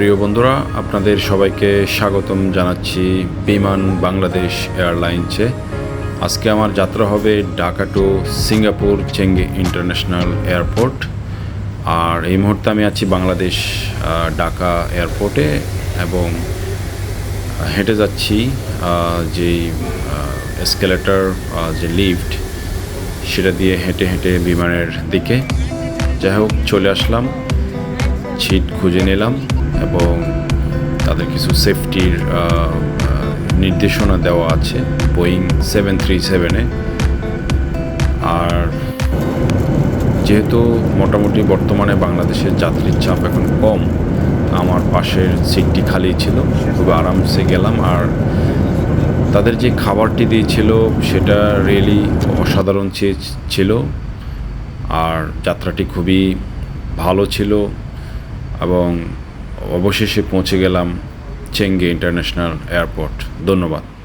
প্রিয় বন্ধুরা, আপনাদের সবাইকে স্বাগতম জানাচ্ছি বিমান বাংলাদেশ এয়ারলাইন্সে। আজকে আমার যাত্রা হবে Dhaka to Singapore Changi international airport. আর এই মুহূর্তে আমি আছি বাংলাদেশ ঢাকা এয়ারপোর্টে এবং হেঁটে যাচ্ছি যেই এসকেলেটর যে লিফট সেটা দিয়ে হেঁটে হেঁটে বিমানের দিকে। যাই হোক, চলে আসলাম, ছিট খুঁজে নিলাম। এবং তাদের কিছু সেফটির নির্দেশনা দেওয়া আছে বোয়িং সেভেন থ্রি সেভেনে আর যেহেতু মোটামুটি বর্তমানে বাংলাদেশের যাত্রীর চাপ এখন কম আমার পাশের সিটটি খালি ছিল, খুব আরামসে গেলাম। আর তাদের যে খাবারটি দিয়েছিল, সেটা রিয়েলি অসাধারণ ছিল। আর যাত্রাটি খুবই ভালো ছিল এবং অবশেষে পৌঁছে গেলাম চেঙ্গে ইন্টারন্যাশনাল এয়ারপোর্ট। ধন্যবাদ।